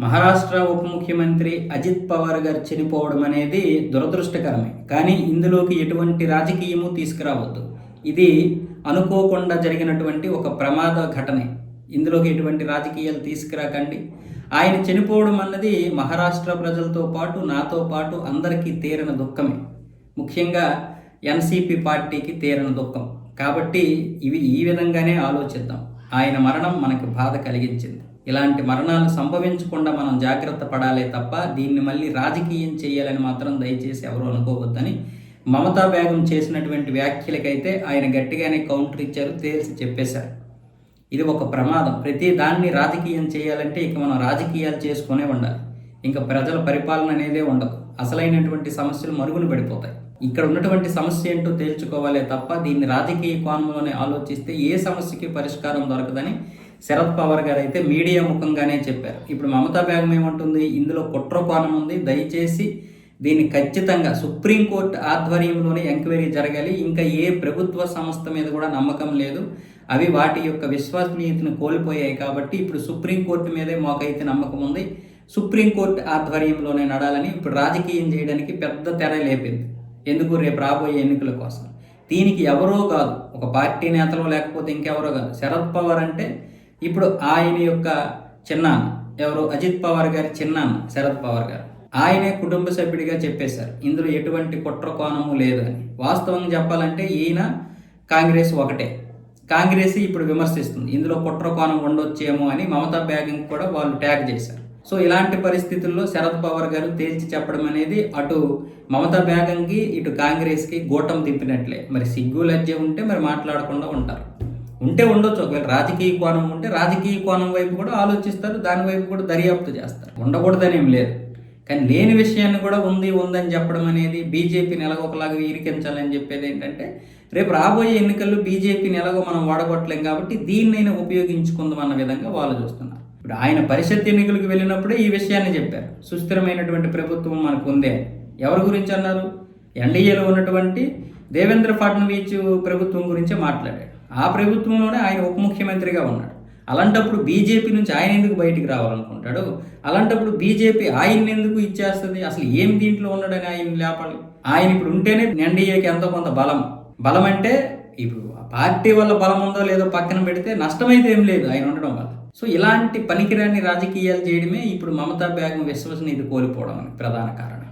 మహారాష్ట్ర ఉప ముఖ్యమంత్రి అజిత్ పవార్ గారు చనిపోవడం అనేది దురదృష్టకరమే. కానీ ఇందులోకి ఎటువంటి రాజకీయము తీసుకురావద్దు. ఇది అనుకోకుండా జరిగినటువంటి ఒక ప్రమాద ఘటనే. ఇందులోకి ఎటువంటి రాజకీయాలు తీసుకురాకండి. ఆయన చనిపోవడం అన్నది మహారాష్ట్ర ప్రజలతో పాటు నాతో పాటు అందరికీ తీరని దుఃఖమే. ముఖ్యంగా ఎన్సీపీ పార్టీకి తీరని దుఃఖం. కాబట్టి ఇవి ఈ విధంగానే ఆలోచిద్దాం. ఆయన మరణం మనకు బాధ కలిగించింది. ఇలాంటి మరణాలు సంభవించకుండా మనం జాగ్రత్త పడాలే తప్ప దీన్ని మళ్ళీ రాజకీయం చేయాలని మాత్రం దయచేసి ఎవరు అనుకోవద్దని మమతా బేగం చేసినటువంటి వ్యాఖ్యలకైతే ఆయన గట్టిగానే కౌంటర్ ఇచ్చారు తేల్చి చెప్పేశారు. ఇది ఒక ప్రమాదం. ప్రతి దాన్ని రాజకీయం చేయాలంటే ఇక మనం రాజకీయాలు చేసుకునే ఉండాలి. ఇంకా ప్రజల పరిపాలన అనేదే ఉండదు. అసలైనటువంటి సమస్యలు మరుగున పడిపోతాయి. ఇక్కడ ఉన్నటువంటి సమస్య ఏంటో తేల్చుకోవాలే తప్ప దీన్ని రాజకీయ కోణంలోనే ఆలోచిస్తే ఏ సమస్యకి పరిష్కారం దొరకదని శరద్ పవార్ గారు అయితే మీడియా ముఖంగానే చెప్పారు. ఇప్పుడు మమతా బేగం ఏమంటుంది? ఇందులో కుట్ర కోణం ఉంది. దయచేసి దీన్ని ఖచ్చితంగా సుప్రీంకోర్టు ఆధ్వర్యంలోనే ఎంక్వైరీ జరగాలి. ఇంకా ఏ ప్రభుత్వ సంస్థ మీద కూడా నమ్మకం లేదు. అవి వాటి యొక్క విశ్వసనీయతను కోల్పోయాయి కాబట్టి ఇప్పుడు సుప్రీంకోర్టు మీదే మాకైతే నమ్మకం ఉంది. సుప్రీంకోర్టు ఆధ్వర్యంలోనే నడాలని ఇప్పుడు రాజకీయం చేయడానికి పెద్ద తెర లేపింది. ఎందుకు రేపు రాబోయే ఎన్నికల కోసం? దీనికి ఎవరో కాదు ఒక పార్టీ నేతలో లేకపోతే ఇంకెవరో కాదు. శరద్ పవార్ అంటే ఇప్పుడు ఆయన యొక్క చిన్నాన్న. ఎవరు? అజిత్ పవార్ గారి చిన్నాన్న శరద్ పవార్ గారు. ఆయనే కుటుంబ సభ్యుడిగా చెప్పేశారు. ఇందులో ఎటువంటి కుట్ర కోణము లేదు అని వాస్తవంగా చెప్పాలంటే ఈయన కాంగ్రెస్ ఒకటే. కాంగ్రెస్ ఇప్పుడు విమర్శిస్తుంది. ఇందులో కుట్ర కోణం ఉండొచ్చేమో అని మమతా బ్యాగింగ్ కూడా వాళ్ళు ట్యాగ్ చేశారు. సో ఇలాంటి పరిస్థితుల్లో శరద్ పవార్ గారు తేల్చి చెప్పడం అనేది అటు మమతా బేగంకి ఇటు కాంగ్రెస్కి గోటం తిప్పినట్లే. మరి సిగ్గు లజ్జ ఉంటే మరి మాట్లాడకుండా ఉంటారు. ఉంటే ఉండొచ్చు. ఒకవేళ రాజకీయ కోణం ఉంటే రాజకీయ కోణం వైపు కూడా ఆలోచిస్తారు దాని వైపు కూడా దర్యాప్తు చేస్తారు. ఉండకూడదని ఏం లేదు. కానీ లేని విషయాన్ని కూడా ఉంది ఉందని చెప్పడం అనేది బీజేపీని ఎలాగో ఒకలాగా ఇరికించాలని చెప్పేది ఏంటంటే రేపు రాబోయే ఎన్నికల్లో బీజేపీని ఎలాగో మనం వాడగొట్టలేం కాబట్టి దీన్నైనా ఉపయోగించుకుందాం అన్న విధంగా వాళ్ళు చూస్తున్నారు. ఇప్పుడు ఆయన పరిషత్ ఎన్నికలకు వెళ్ళినప్పుడే ఈ విషయాన్ని చెప్పారు. సుస్థిరమైనటువంటి ప్రభుత్వం మనకు ఉందే. ఎవరి గురించి అన్నారు? ఎన్డీఏలో ఉన్నటువంటి దేవేంద్ర ఫడ్నవీస్ ప్రభుత్వం గురించే మాట్లాడాడు. ఆ ప్రభుత్వంలోనే ఆయన ఉప ముఖ్యమంత్రిగా ఉన్నాడు. అలాంటప్పుడు బీజేపీ నుంచి ఆయన ఎందుకు బయటికి రావాలనుకుంటాడు? అలాంటప్పుడు బీజేపీ ఆయన్ని ఎందుకు ఇచ్చేస్తుంది? అసలు ఏం దీంట్లో ఉన్నాడని ఆయన లేపాలి? ఆయన ఇప్పుడు ఉంటేనే ఎన్డీఏకి ఎంతో కొంత బలం. బలం అంటే ఇప్పుడు పార్టీ వల్ల బలం ఉందో లేదో పక్కన పెడితే నష్టమైతే ఏం లేదు ఆయన ఉండడం వల్ల. సో ఇలాంటి పనికిరాని రాజకీయాలు చేయడమే ఇప్పుడు మమతా బేగం విశ్వసనీయత కోల్పోవడం ప్రధాన కారణం.